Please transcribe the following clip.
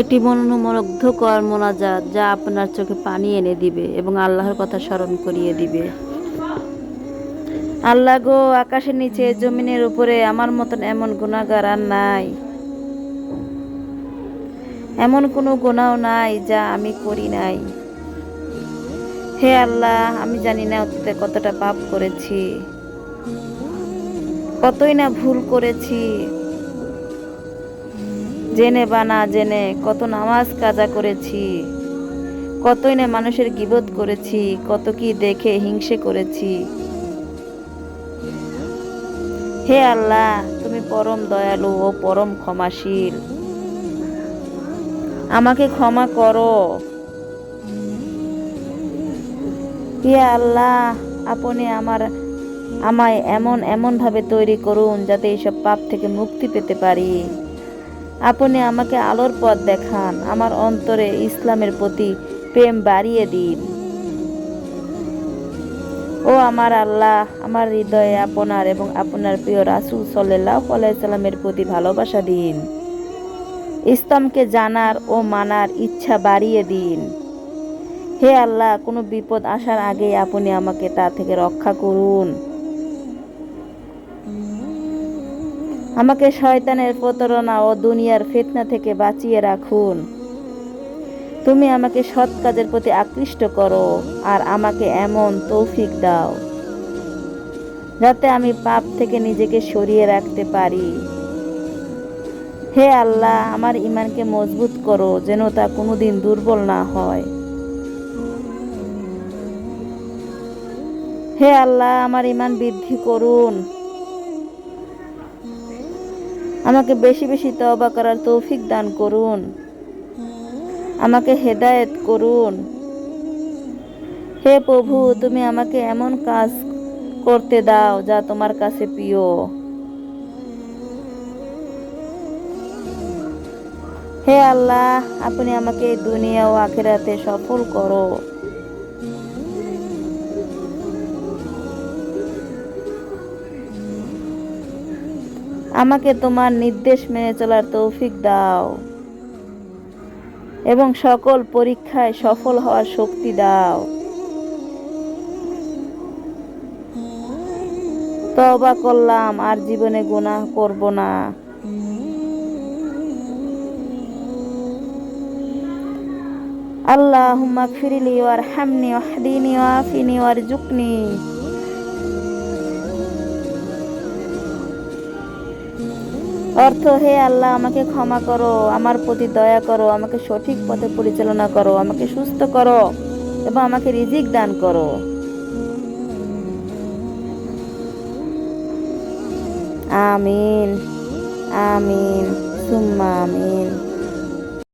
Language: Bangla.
এটি মনোমুগ্ধকর মোনাজাত যা আপনার চোখে পানি এনে দিবে এবং আল্লাহর কথা স্মরণ করিয়ে দিবে। আল্লাহ গো, আকাশের নিচে, জমিনের উপরে আমার মতন এমন গুণাগার আর নাই। এমন কোনো গুণাও নাই যা আমি করি নাই। হে আল্লাহ, আমি জানি না অতীতে কতটা পাপ করেছি, কতই না ভুল করেছি। জেনে বা না জেনে কত নামাজ কাজা করেছি, কতই না মানুষের গিবত করেছি, কত কি দেখে হিংসে করেছি। হে আল্লাহ, তুমি পরম দয়ালু ও পরম ক্ষমাশীল। আমাকে ক্ষমা করো। হে আল্লাহ, আপনি আমার, আমায় এমন, এমনভাবে তৈরি করুন যাতে এইসব পাপ থেকে মুক্তি পেতে পারি। আপনি আমাকে আলোর পথ দেখান, আমার অন্তরে ইসলামের প্রতি প্রেম বাড়িয়ে দিন। ও আমার আল্লাহ, আমার হৃদয়ে আপনার এবং আপনার প্রিয় রাসুল সাল্লাহ সাল্লামের প্রতি ভালোবাসা দিন। ইসলামকে জানার ও মানার ইচ্ছা বাড়িয়ে দিন। হে আল্লাহ, কোনো বিপদ আসার আগেই আপনি আমাকে তা থেকে রক্ষা করুন। আমাকে শয়তানের প্রতারণা ও দুনিয়ার ফিতনা থেকে বাঁচিয়ে রাখুন। তুমি আমাকে সৎ কাজের প্রতি আকৃষ্ট করো আর আমাকে এমন তৌফিক দাও যাতে আমি পাপ থেকে নিজেকে সরিয়ে রাখতে পারি। হে আল্লাহ, আমার ইমানকে মজবুত করো যেন তা কোনোদিন দুর্বল না হয়। হে আল্লাহ, আমার ইমান বৃদ্ধি করুন। আমাকে বেশি বেশি তওবা করার তৌফিক দান করুন। আমাকে হেদায়েত করুন। হে প্রভু, তুমি আমাকে এমন কাজ করতে দাও যা তোমার কাছে প্রিয়। হে আল্লাহ, আপনি আমাকে দুনিয়া ও আখেরাতে সফল করো। আমাকে তোমার নির্দেশ মেনে চলার তৌফিক দাও এবং সকল পরীক্ষায় সফল হওয়ার শক্তি দাও। তবা করলাম, আর জীবনে গুনাহ করব না। আল্লাহ ফিরিলি ওয়ার হামনি ওয়াহদিনি ওয়াফিনি ওয়ার জুকনি অর্থ, হে আল্লাহ, আমাকে ক্ষমা করো, আমার প্রতি দয়া করো, আমাকে সঠিক পথে পরিচালনা করো, আমাকে সুস্থ করো এবং আমাকে রিজিক দান করো। আমিন আমিন, সুম্মা আমিন।